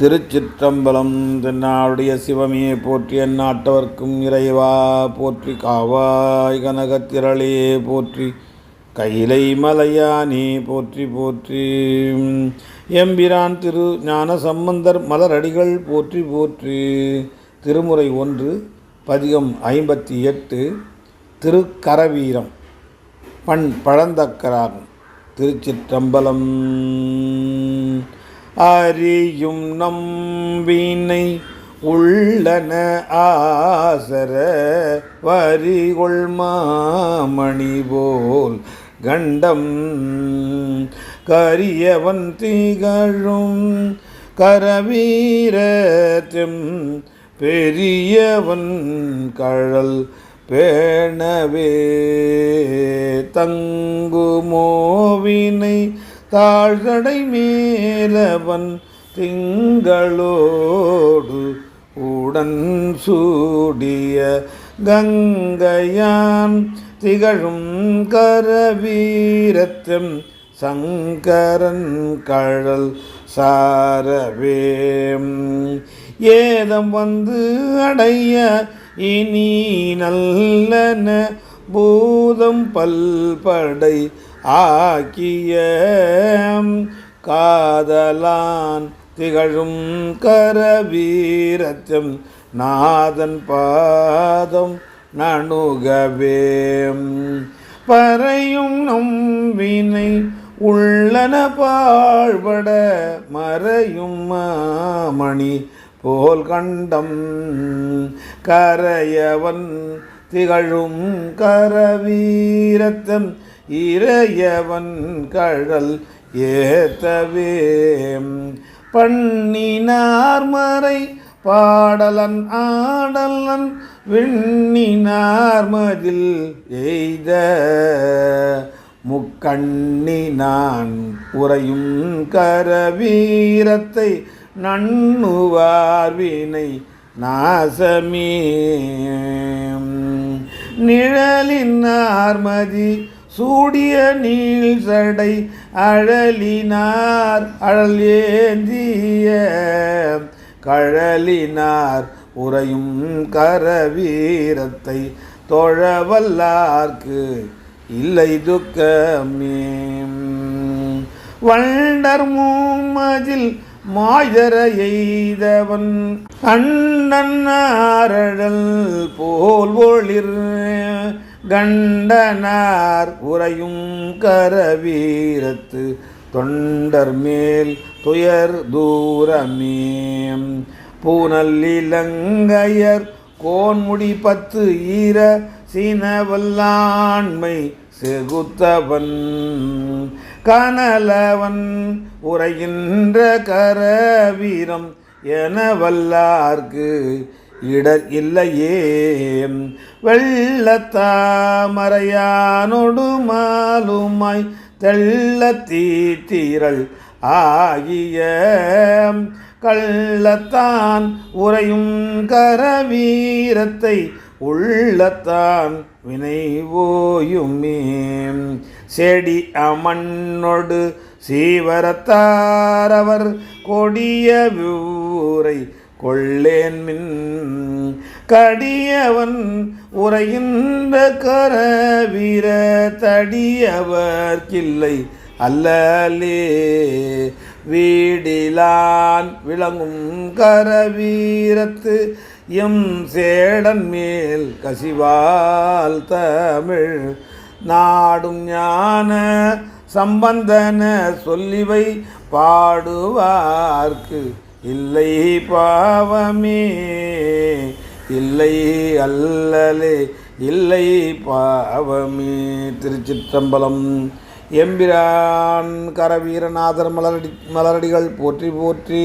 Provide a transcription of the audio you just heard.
திருச்சிற்றம்பலம் தென்னாளுடைய சிவமே போற்றி எந்நாட்டவர்க்கும் இறைவா போற்றி காவாய் கனகத்திரளே போற்றி கையிலை மலையானே போற்றி போற்றி. எம்பிரான் திரு ஞான சம்பந்தர் மலரடிகள் போற்றி போற்றி. திருமுறை ஒன்று பதிகம் ஐம்பத்தி எட்டு திருக்கரவீரம் பண் பழந்தக்கராகும் திருச்சிற்றம்பலம். அறியும் நம்பினை உள்ளன ஆசர வரிகொள் மாமணி போல் கண்டம் கரியவன் திகழும் கரவீரத்தும் பெரியவன் கழல் பேணவே தங்குமோவினை தாழ்கடை மேலவன் திங்களோடு உடன் சூடிய கங்கையான் திகழும் கரவீரத்தம் சங்கரன் கழல் சாரவேம் ஏதம் வந்து அடைய இனி நல்லன பூதம் பல்படை ஆக்கிய காதலான் திகழும் கரவீரத்தம் நாதன் பாதம் நணுகவேம். பறையும் நம்பினை உள்ளன பாழ்பட மறையும் மாமணி போல் கண்டம் கரையவன் திகழும் கரவீரத்தன் இறையவன் கழல் ஏத்தவே. பண்ணினார் மறை பாடலன் ஆடலன் விண்ணினார் மதில் எய்த. முக்கண்ணினான் உறையும் கரவீரத்தை நண்ணுவார்வினை நாசமே. நிழலின் ஆர்மதி சூடிய நீள் சடை அழலினார் அழல் ஏந்திய கழலினார். உறையும் கரவீரத்தை தொழவல்லார்க்கு இல்லை துக்கமே வண்டர் மூமதில் மாயர எய்தவன் அண்ணன் அண்ணன்னாரழல் போல் ஒளிர் கண்டனார் உறையும் கரவீரத்து தொண்டர் மேல் துயர் தூரமே. பூனல்லிலங்கையர் கோன்முடி பத்து ஈர சீனவல்லாண்மை செகுத்தவன். கனலவன் உரைகின்ற கரவீரம் என வல்லார்க்கு இடர் இல்லையே. வெள்ளத்தாமரையானொடு மாலுமாய் தெள்ள தீத்திரள் ஆகிய கள்ளத்தான் உறையும் கரவீரத்தை உள்ளத்தான் வினைவோயுமே. செடி அமண்ணொடு சீவரத்தாரவர் கொடிய ஊரை கொள்ளேன் மின் கடியவன் உரைகின்ற கரவீர தடியவர்க்கில்லை அல்லலே. வீடிலான் விளங்கும் கரவீரத்து எம் சேடன் மேல் கசிவால் தமிழ் நாடும் ஞான சம்பந்தன சொல்லிவை பாடுவார்க்கு. இல்லை பாவமே இல்லை அல்லலே இல்லை பாவமே. திருச்சிற்றம்பலம் எம்பிரான் கரவீரநாதர் மலரடி மலரடிகள் போற்றி போற்றி.